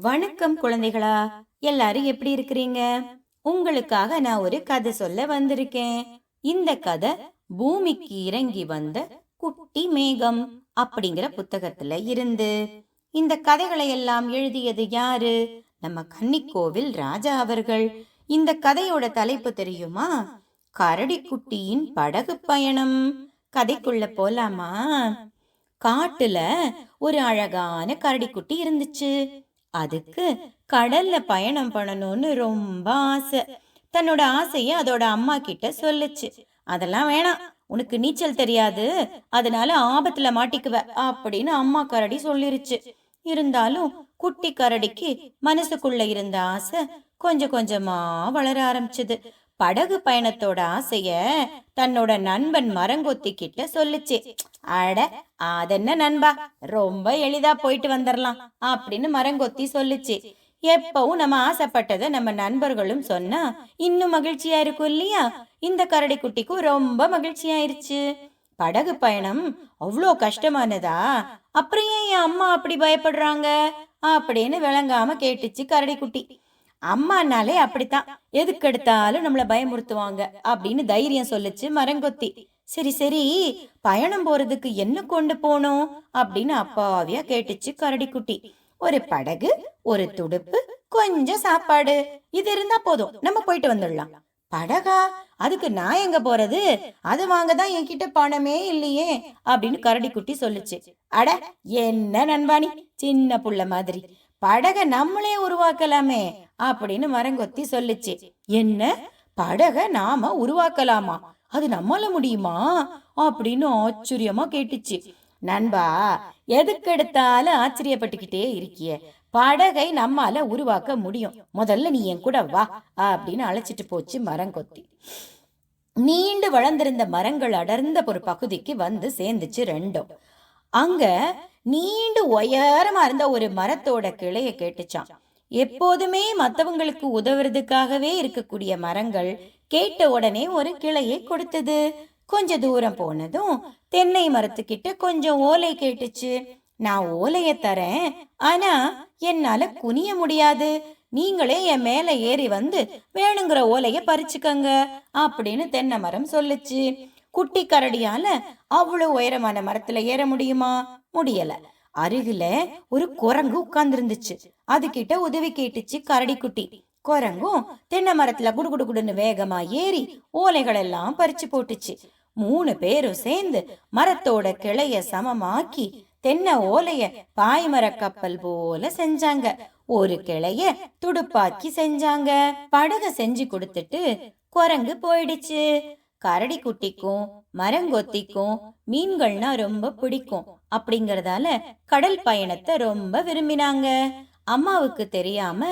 வணக்கம் குழந்தைகளா எல்லாரும் எப்படி இருக்கிறீங்க? உங்களுக்காக நான் ஒரு கதை சொல்ல வந்திருக்கேன். இந்த கதை பூமிக்கு இறங்கி வந்த குட்டி மேகம் அப்படிங்கிற புத்தகத்துல இருந்து. இந்த கதைகளை எல்லாம் எழுதியது யாரு? நம்ம கன்னிக்கோவில் ராஜா அவர்கள். இந்த கதையோட தலைப்பு தெரியுமா? கரடி குட்டியின் படகு பயணம். கதைக்குள்ள போலாமா? காட்டுல ஒரு அழகான கரடிக்குட்டி இருந்துச்சு. அதுக்கு கடல்ல பயணம் பண்ணணும்னு ரொம்ப ஆசை. தன்னோட ஆசைய அதோட அம்மா கிட்ட சொல்லுச்சு. அதெல்லாம் வேணாம். உனக்கு நீச்சல் தெரியாது. அதனால ஆபத்துல மாட்டிக்குவ அப்படின்னு அம்மா கரடி சொல்லிருச்சு. இருந்தாலும் குட்டி கரடிக்கு மனசுக்குள்ள இருந்த ஆசை கொஞ்சம் கொஞ்சமா வளர ஆரம்பிச்சது. படகு பயணத்தோட ஆசைய தன்னோட நண்பன் மரங்கொத்தி கிட்ட சொல்லுச்சு. அட அதென்ன நண்பா ரொம்ப எளிதா போயிட்டு வந்துடலாம் அப்படின்னு மரங்கொத்தி சொல்லுச்சு. எப்பவும் நம்ம ஆசைப்பட்டதை நம்ம நண்பர்களும் சொன்னா இன்னும் மகிழ்ச்சியா இருக்கும் இல்லையா? இந்த கரடி குட்டிக்கும் ரொம்ப மகிழ்ச்சியாயிருச்சு. படகு பயணம் அவ்வளோ கஷ்டமானதா? அப்புறம் ஏன் என் அம்மா அப்படி பயப்படுறாங்க? அப்படின்னு விளங்காம கேட்டுச்சு கரடி குட்டி. அம்மானாலே அப்படித்தான். எதுக்கு எடுத்தாலும் நம்மளை பயமுறுத்துவாங்க அப்படின்னு தைரியம் சொல்லுச்சு மரங்கொத்தி. சரி சரி பயணம் போறதுக்கு என்ன கொண்டு போனோம் அப்படின்னு அப்பாவியா கேட்டுச்சு கரடிக்குட்டி. ஒரு படகு ஒரு துடுப்பு கொஞ்சம் சாப்பாடு. இது இருந்தா போதும். நம்ம போயிட்டு வந்துடலாம். படகா அதுக்கு நான் எங்க போறது? அது வாங்க தான் என்கிட்ட பணமே இல்லையே அப்படின்னு கரடிக்குட்டி சொல்லுச்சு. அட என்ன நண்பானி சின்ன புள்ள மாதிரி. படக நம்மளே உருவாக்கலாமே அப்படின்னு மரங்கொத்தி சொல்லுச்சு. என்ன? படக நாம உருவாக்கலாமா? அது நம்மால முடியுமா? அப்படின்னு ஆச்சரியமா கேட்டுச்சு. நண்பா எதுக்கு எடுத்தாலும் ஆச்சரியப்பட்டுக்கிட்டே இருக்கிய. படகை நம்மால உருவாக்க முடியும். முதல்ல நீ என் கூட வா அப்படின்னு அழைச்சிட்டு போச்சு மரங்கொத்தி. நீண்டு வளர்ந்திருந்த மரங்கள் அடர்ந்த ஒரு பகுதிக்கு வந்து சேர்ந்துச்சு ரெண்டும். அங்க நீண்டு உயரமா இருந்த ஒரு மரத்தோட கிளைய கேட்டுச்சான் எப்போதுமே மத்தவங்களுக்கு உதவுறதுக்காகவே இருக்கக்கூடிய மரங்கள் கேட்ட உடனே ஒரு கிளையை கொடுத்தது. கொஞ்ச தூரம் போனதும் தென்னை மரத்துக்கிட்ட கொஞ்சம் ஓலை கேட்டுச்சு. நான் ஓலைய தரேன். ஆனா என்னால குனிய முடியாது. நீங்களே என் மேல ஏறி வந்து வேணுங்கிற ஓலைய பறிச்சுக்கங்க அப்படின்னு தென்னை மரம் சொல்லுச்சு. குட்டி கரடியால அவ்வளவு உயரமான மரத்துல ஏற முடியுமா? முடியல. அருகில ஒரு குரங்கு உட்கார்ந்துருந்துச்சு. அது கிட்ட உதவி கேட்டுச்சு கரடி குட்டி. குரங்கும் தென்னை மரத்துல குடு குடுன்னு வேகமா ஏறி ஓலைகள் எல்லாம் பறிச்சு போட்டுச்சு. மூணு பேரும் சேர்ந்து மரத்தோட கிளைய சமமாக்கி தென்னை ஓலைய பாய்மர கப்பல் போல செஞ்சாங்க. ஒரு கிளைய துடுப்பாக்கி செஞ்சாங்க. படக செஞ்சு கொடுத்துட்டு குரங்கு போயிடுச்சு. கரடி குட்டிக்கும் மரங்கொத்திக்கும் மீன்கள்னா ரொம்ப பிடிக்கும். அப்படிங்கறதால கடல் பயணத்தை ரொம்ப விரும்பினாங்க. அம்மாவுக்கு தெரியாம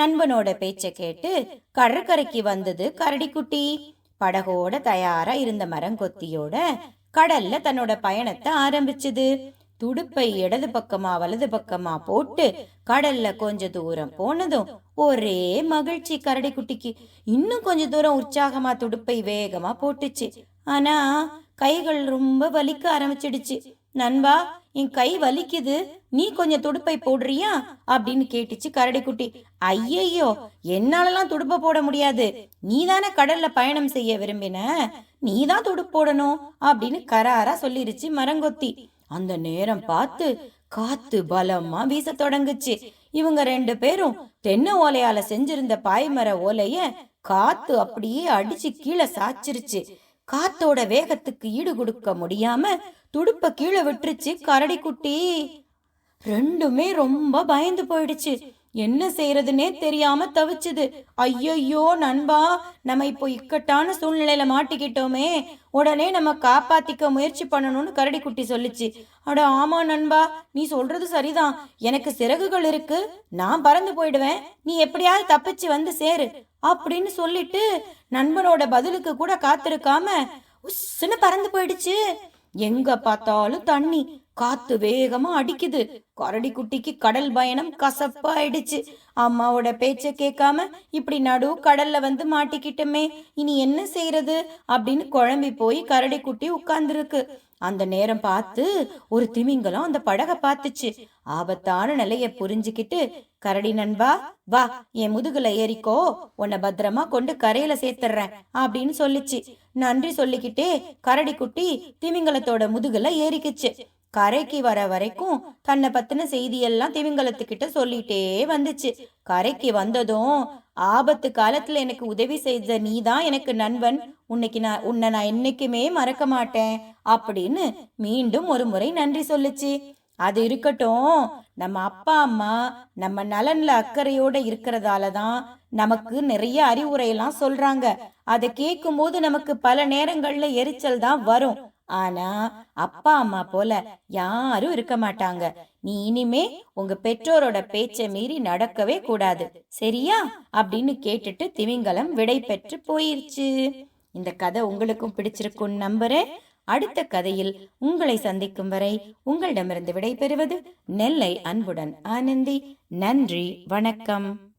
நண்பனோட பேச்ச கேட்டு கடற்கரைக்கு வந்தது கரடிக்குட்டி படகோட தயாரா இருந்த மரங்கொத்தியோட கடல்ல தன்னோட பயணத்தை ஆரம்பிச்சது. துடுப்பை இடது பக்கமா வலது பக்கமா போட்டு கடல்ல கொஞ்ச தூரம் போனதும் ஒரே மகிழ்ச்சி கரடிக்குட்டிக்கு இன்னும் கொஞ்ச தூரம் உற்சாகமா துடுப்பை வேகமா போட்டுச்சு. ஆனா கைகள் ரொம்ப வலிக்க ஆரம்பிச்சிடுச்சு. நண்பா என் கை வலிக்குது. நீ கொஞ்சம் துடுப்பை போடுறியா? அப்படின்னு கேட்டுச்சு கரடிக்குட்டி ஐயையோ என்னாலலாம் துடுப்பை போட முடியாது. நீ தானே கடல்ல பயணம் செய்ய விரும்பின. நீ தான் துடுப்பு போடணும் அப்படின்னு கராரா சொல்லிருச்சு மரங்கொத்தி. அந்த நேரம் பார்த்து காத்து பலமா வீச தொடங்குச்சு. இவங்க ரெண்டு பேரும் தென்னை ஓலையால செஞ்சிருந்த பாய்மர ஓலைய காத்து அப்படியே அடிச்சு கீழே சாச்சிருச்சு காத்தோட வேகத்துக்கு ஈடு கொடுக்க முடியாம துடுப்ப கீழே விட்டுருச்சு கரடி குட்டி ரெண்டுமே ரொம்ப பயந்து போயிடுச்சு. என்ன செய்யறதுனே தெரியாம தவிச்சது. ஐயையோ நண்பா நம்ம இப்போ இக்கட்டான சூழ்நிலையில மாட்டிக்கிட்டோமே. உடனே நம்ம காப்பாத்திக்க முயற்சி பண்ணணும்னு கரடி குட்டி சொல்லுச்சு. அட ஆமா நண்பா நீ சொல்றது சரிதான். எனக்கு சிறகுகள் இருக்கு. நான் பறந்து போயிடுவேன். நீ எப்படியாவது தப்பிச்சு வந்து சேரு. அப்படின்னு சொல்லிட்டு நண்பனோட பதிலுக்கு கூட காத்திருக்காம உஸ்ன்னு பறந்து போயிடுச்சு. எங்க பார்த்தாலும் தண்ணி. காத்து வேகமா அடிக்குது. கரடி குட்டிக்கு கடல் பயணம் கசப்பாயிடுச்சு அம்மாவோட பேச்ச கேட்காம இப்படி நடு கடல்ல வந்து மாட்டிக்கிட்டோமே இனி என்ன செய்யறது அப்படின்னு குழம்பி போய் கரடி குட்டி உட்கார்ந்துருக்கு. அந்த நேரம் பார்த்து ஒரு திமிங்கலம் அந்த படகை பார்த்துச்சு. ஆபத்தான நிலைய புரிஞ்சுக்கிட்டு கரடி நண்பா வா என் முதுகுல ஏறிக்கோ. உன்னை பத்திரமா கொண்டு கரையில சேர்த்துறேன் அப்படின்னு சொல்லிச்சு. நன்றி சொல்லிக்கிட்டே கரடி குட்டி திமிங்கலத்தோட முதுகுல ஏறிக்குச்சு. கரைக்கு வர வரைக்கும் தன்னை பத்தின செய்தியெல்லாம் திமிங்கலத்துக்கிட்ட சொல்லிட்டே வந்துச்சு. கரைக்கு வந்ததும் ஆபத்து காலத்துல எனக்கு உதவி செய்த நீ தான் எனக்கு நண்பன். உன்னைக்கு நான் உன்னை நான் என்னைக்குமே மறக்க மாட்டேன் அப்படின்னு மீண்டும் ஒரு முறை நன்றி சொல்லுச்சு. அது இருக்கட்டும் நம்ம அப்பா அம்மா நம்ம நலன்ல அக்கறையோட இருக்கிறதால தான் நமக்கு நிறைய அறிவுரையெல்லாம் சொல்றாங்க. அதை கேட்கும்போது நமக்கு பல நேரங்கள்ல எரிச்சல் தான் வரும். ஆனா அப்பா அம்மா போல யாரும் இருக்க மாட்டாங்க. நீ இனிமே உங்க பெற்றோரோட பேச்சை மீறி நடக்கவே கூடாது. சரியா? அப்படின்னு கேட்டுட்டு திமிங்கலம் விடை பெற்று போயிருச்சு. இந்த கதை உங்களுக்கும் பிடிச்சிருக்கும் நம்புறேன். அடுத்த கதையில் உங்களை சந்திக்கும் வரை உங்களிடமிருந்து விடை பெறுவது நெல்லை அன்புடன் ஆனந்தி. நன்றி. வணக்கம்.